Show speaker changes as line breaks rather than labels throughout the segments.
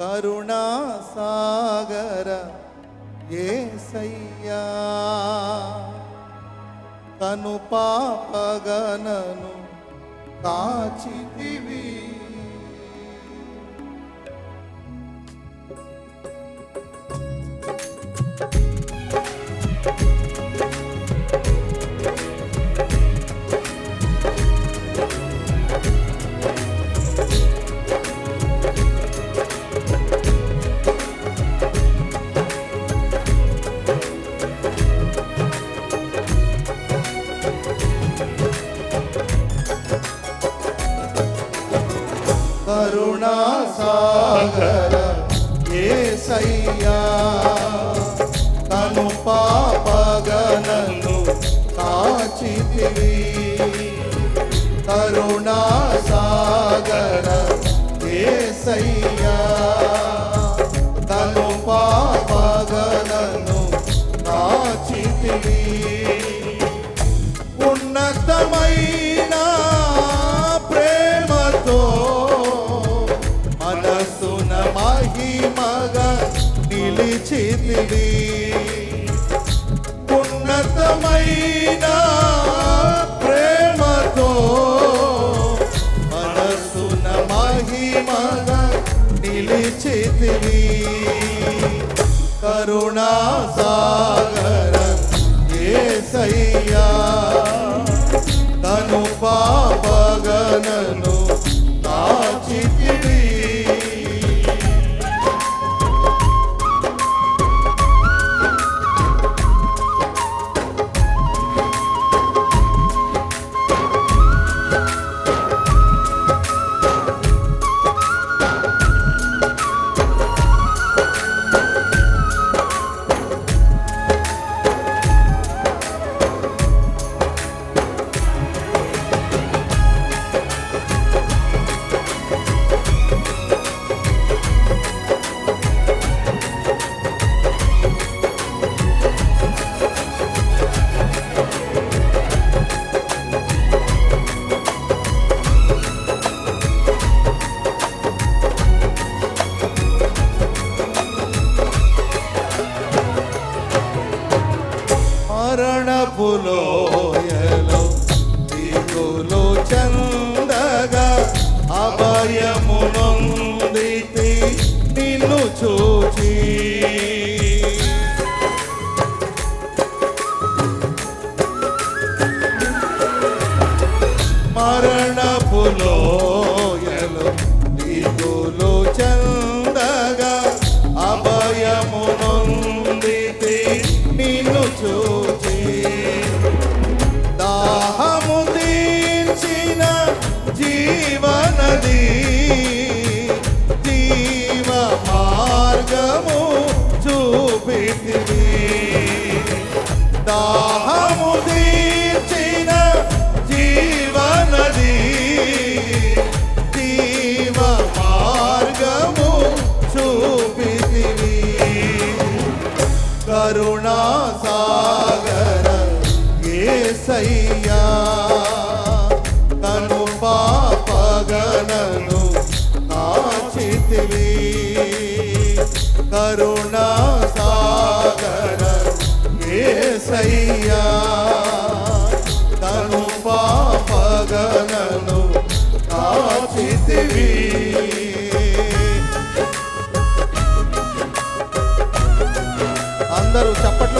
కరుణాసాగర ఏసయ్యా కను పాపగనను కాచితివి. yeah. చేతివి ఉన్నతమైన ప్రేమతో మనసున మహిమన నిలిచితివి కరుణా మరణపులోయలో దిగులు చందగా అభయమునందు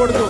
gordo.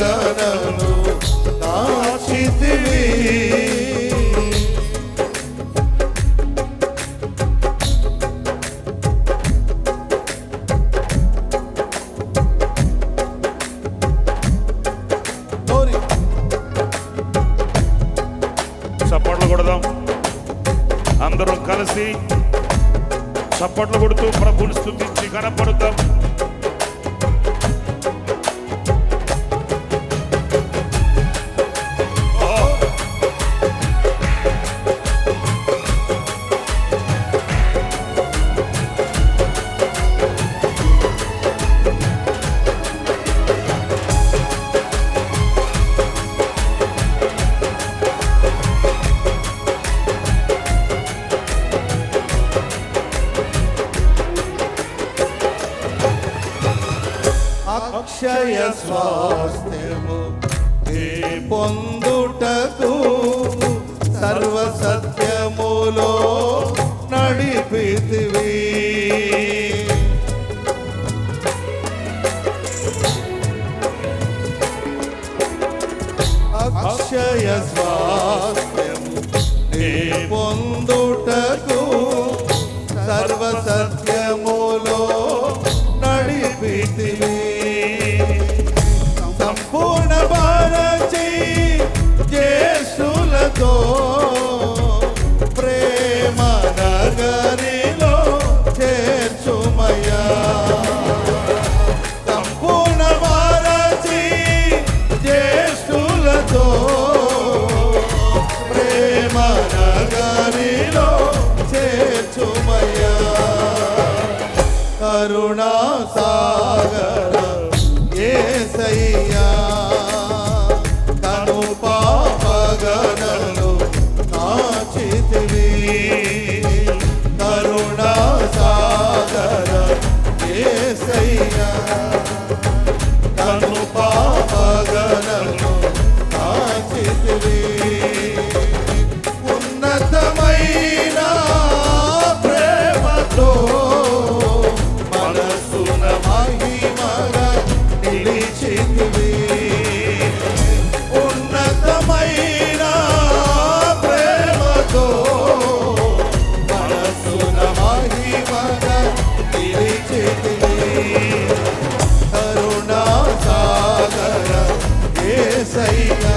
గగనను
చప్పట్లు కొడదాం. అందరం కలిసి చప్పట్లు కొడుతూ ప్రభుని స్థుతించి కనపడతాం
presença e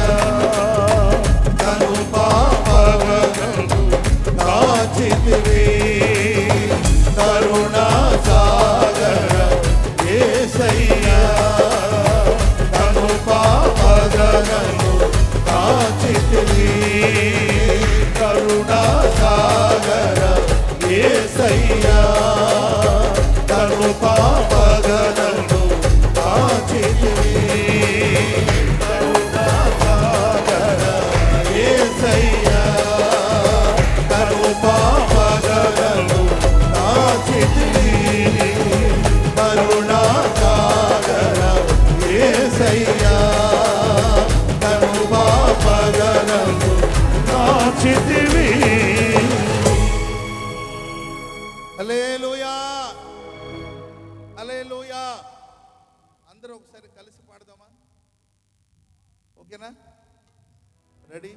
ready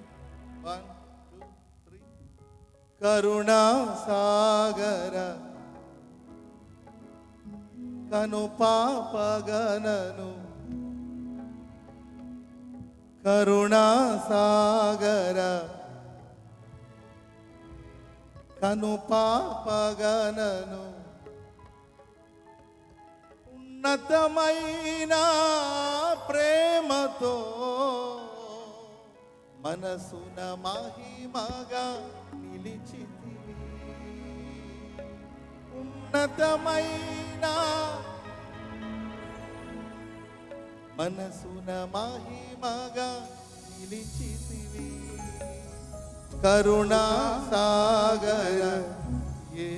one two three ಕರುಣಾ ಸಾಗರ ಕನು ಪಾಪಗನನು ಕರುಣಾ ಸಾಗರ ಕನು ಪಾಪಗನನು ఉన్నతమైన ಪ್ರೇಮತೋ మనసున మహిమగా నిలిచి ఉన్నతమైన మనసున మహిమగా నిలిచితివి. కరుణా సాగర ఏ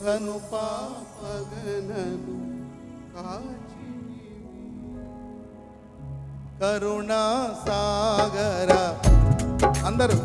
కను పాపగలను కాయ కరుణా సాగర అందరూ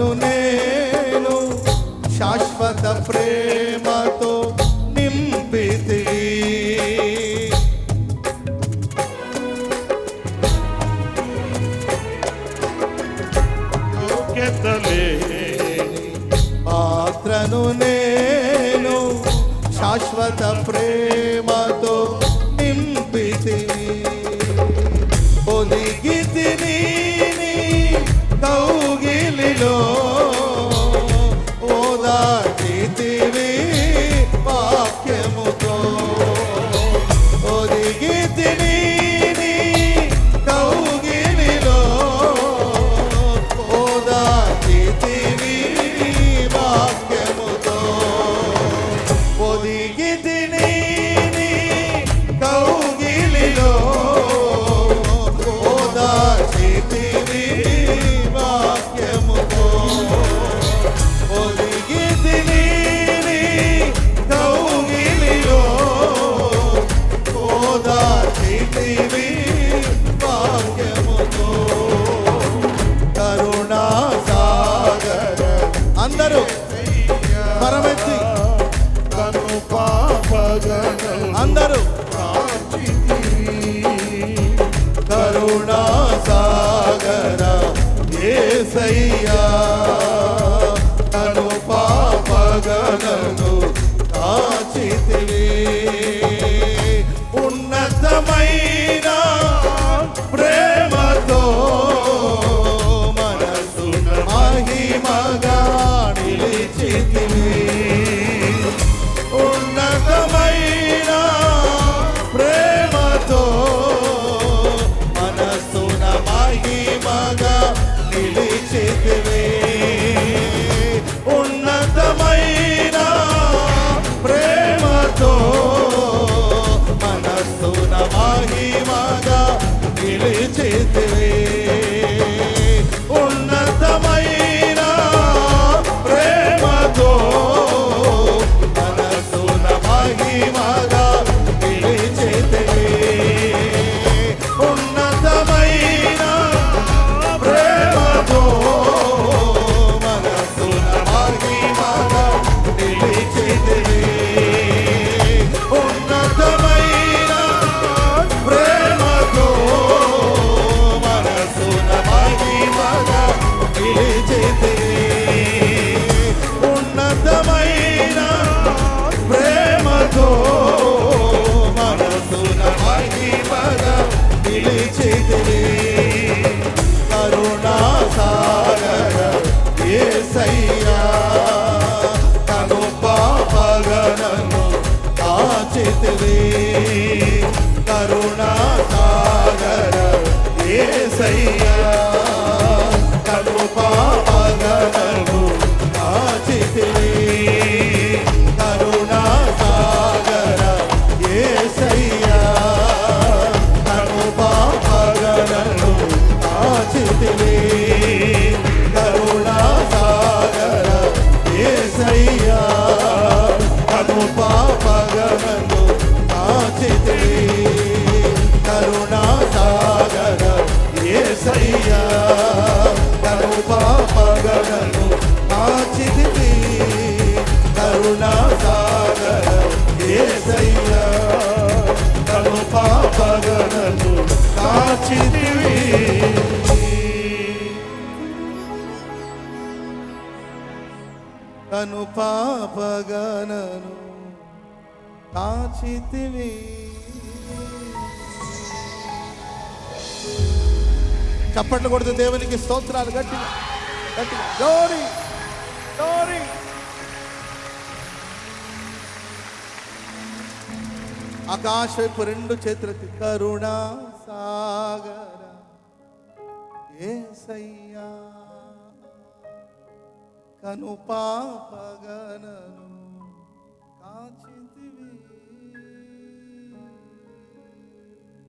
నన్ను నేను శాశ్వత ప్రేమతో నింపితి పాత్రను నేను శాశ్వత ప్రేమతో నింపితిని ఒదిగితిని
గౌ
Maria. ಕರುಣನು ಆಚಿತವೇ ಕರುಣಾ ಸಾಗರ ಏಸಯ್ಯ కాచితివి చప్పట్లు కొడుతూ దేవునికి స్తోత్రాలు గట్టిగా గట్టిగా. గౌరీ గౌరీ ఆకాశ వైపు రెండు చేతులకి కరుణా సాగర ఏసయ్యా కను పాపగనను